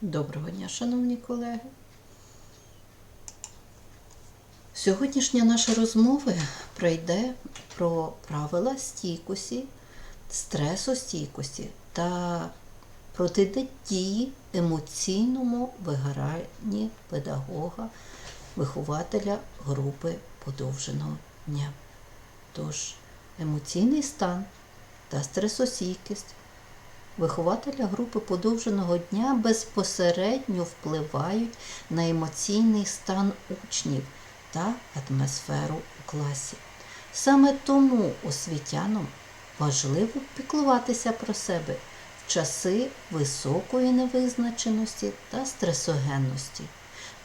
Доброго дня, шановні колеги. Сьогоднішня наша розмова пройде про правила стійкості, стресостійкості та протидії емоційному вигоранні педагога, вихователя групи подовженого дня. Тож, емоційний стан та стресостійкість вихователя групи подовженого дня безпосередньо впливають на емоційний стан учнів та атмосферу у класі. Саме тому освітянам важливо піклуватися про себе в часи високої невизначеності та стресогенності,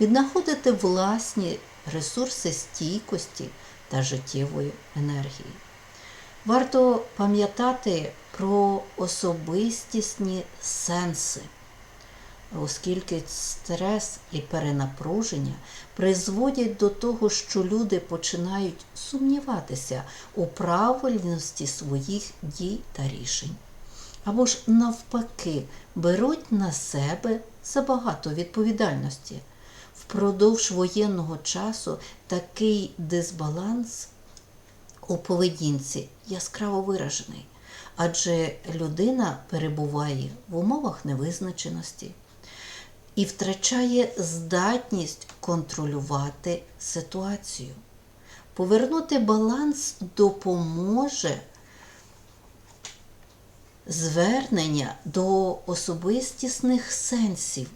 віднаходити власні ресурси стійкості та життєвої енергії. Варто пам'ятати про особистісні сенси, оскільки стрес і перенапруження призводять до того, що люди починають сумніватися у правильності своїх дій та рішень. Або ж навпаки, беруть на себе забагато відповідальності. Впродовж воєнного часу такий дисбаланс у поведінці яскраво виражений, адже людина перебуває в умовах невизначеності і втрачає здатність контролювати ситуацію. Повернути баланс допоможе звернення до особистісних сенсів.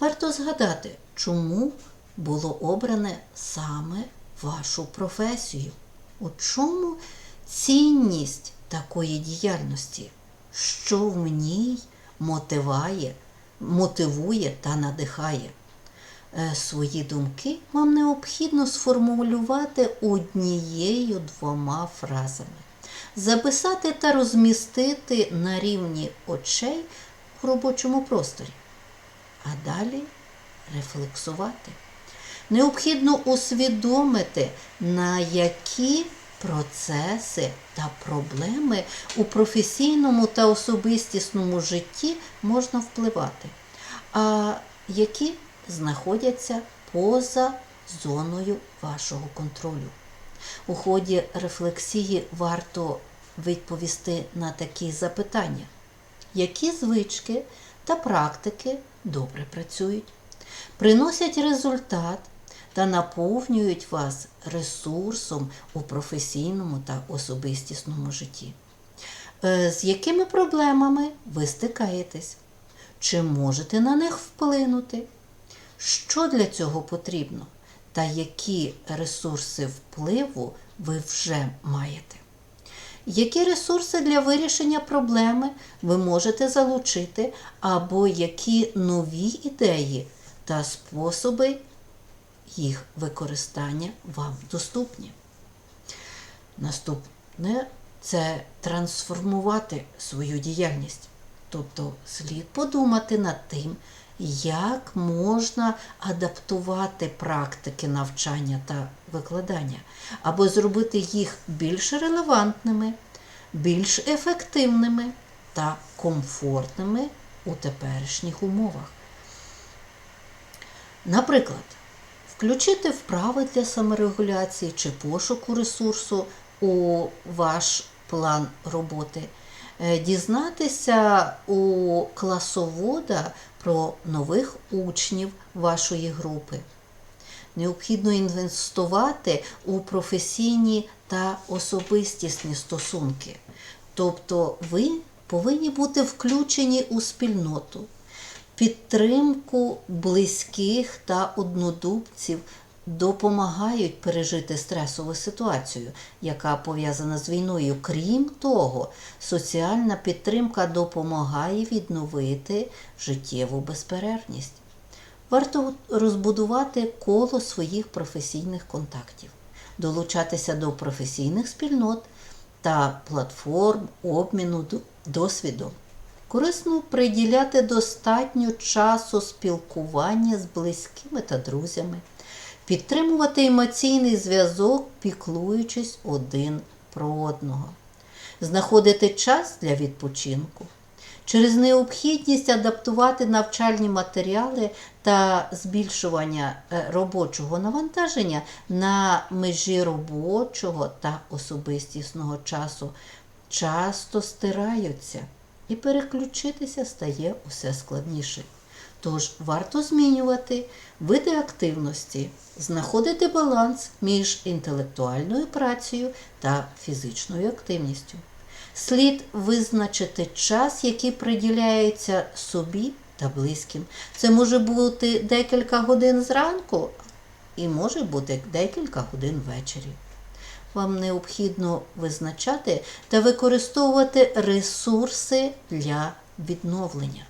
Варто згадати, чому було обране саме вашу професію. У чому цінність такої діяльності, що в ній мотиває, мотивує та надихає? Е, Свої думки вам необхідно сформулювати однією двома фразами, записати та розмістити на рівні очей у робочому просторі, а далі рефлексувати. Необхідно усвідомити, на які процеси та проблеми у професійному та особистісному житті можна впливати, а які знаходяться поза зоною вашого контролю. У ході рефлексії варто відповісти на такі запитання, які звички та практики добре працюють, приносять результат та наповнюють вас ресурсом у професійному та особистісному житті. Е, З якими проблемами ви стикаєтесь? Чи можете на них вплинути? Що для цього потрібно? Та які ресурси впливу ви вже маєте? Які ресурси для вирішення проблеми ви можете залучити, або які нові ідеї та способи їх використання вам доступні? Наступне це трансформувати свою діяльність. Тобто слід подумати над тим, як можна адаптувати практики навчання та викладання, або зробити їх більш релевантними, більш ефективними та комфортними у теперішніх умовах. Наприклад, включити вправи для саморегуляції чи пошуку ресурсу у ваш план роботи, Е, дізнатися у класовода про нових учнів вашої групи. Необхідно інвестувати у професійні та особистісні стосунки. Тобто ви повинні бути включені у спільноту, підтримку близьких та однодумців допомагають пережити стресову ситуацію, яка пов'язана з війною. Крім того, соціальна підтримка допомагає відновити життєву безперервність. Варто розбудувати коло своїх професійних контактів, долучатися до професійних спільнот та платформ обміну досвідом. Корисно приділяти достатньо часу спілкування з близькими та друзями, підтримувати емоційний зв'язок, піклуючись один про одного, знаходити час для відпочинку, через необхідність адаптувати навчальні матеріали та збільшування е, робочого навантаження на межі робочого та особистісного часу. Часто стираються і переключитися стає усе складніше. Тож варто змінювати види активності, знаходити баланс між інтелектуальною працею та фізичною активністю. Слід визначити час, який приділяється собі та близьким. Це може бути декілька годин зранку і може бути декілька годин ввечері. Вам необхідно визначати та використовувати ресурси для відновлення.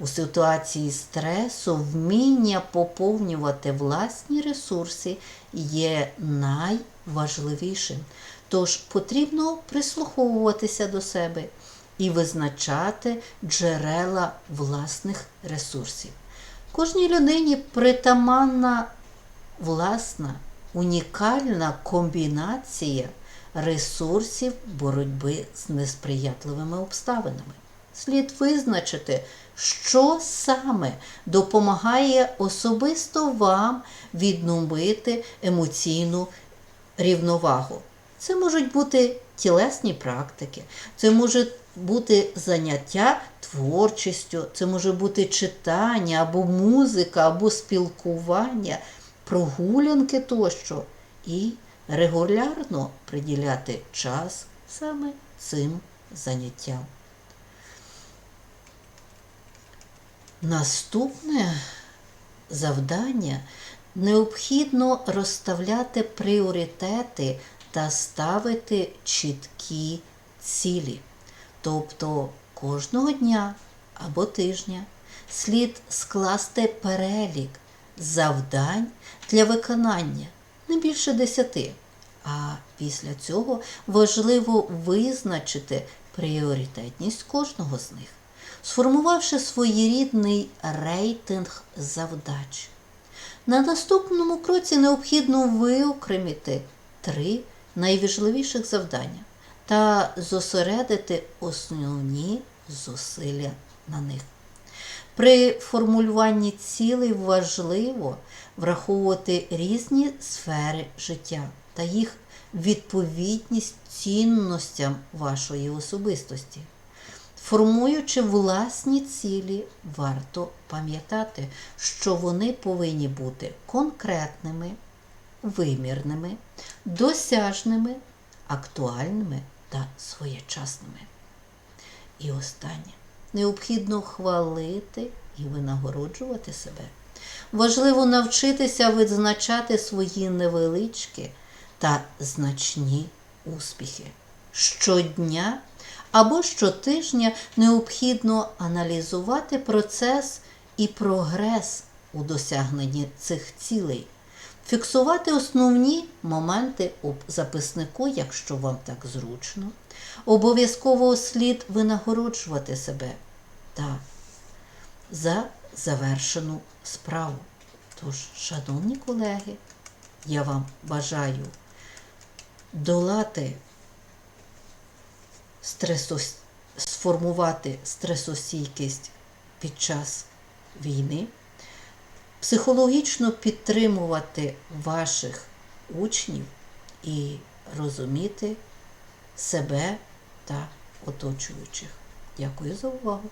У ситуації стресу вміння поповнювати власні ресурси є найважливішим. Тож потрібно прислуховуватися до себе і визначати джерела власних ресурсів. Кожній людині притаманна власна унікальна комбінація ресурсів боротьби з несприятливими обставинами. Слід визначити, що саме допомагає особисто вам відновити емоційну рівновагу. Це можуть бути тілесні практики, це може бути заняття творчістю, це може бути читання або музика, або спілкування, прогулянки тощо. І регулярно приділяти час саме цим заняттям. Наступне завдання необхідно розставляти пріоритети та ставити чіткі цілі. Тобто кожного дня або тижня слід скласти перелік завдань для виконання не більше десяти. А після цього важливо визначити пріоритетність кожного з них сформувавши своєрідний рейтинг завдач. На наступному кроці необхідно виокремити три найважливіших завдання та зосередити основні зусилля на них. При формулюванні цілей важливо враховувати різні сфери життя та їх відповідність цінностям вашої особистості. Формуючи власні цілі, варто пам'ятати, що вони повинні бути конкретними, вимірними, досяжними, актуальними та своєчасними. І останнє необхідно хвалити і винагороджувати себе. Важливо навчитися відзначати свої невеличкі та значні успіхи. Щодня або щотижня необхідно аналізувати процес і прогрес у досягненні цих цілей, фіксувати основні моменти у записнику, якщо вам так зручно, обов'язково слід винагороджувати себе та за завершену справу. Тож, шановні колеги, я вам бажаю долати стресос... сформувати стресостійкість під час війни, психологічно підтримувати ваших учнів і розуміти себе та оточуючих. Дякую за увагу!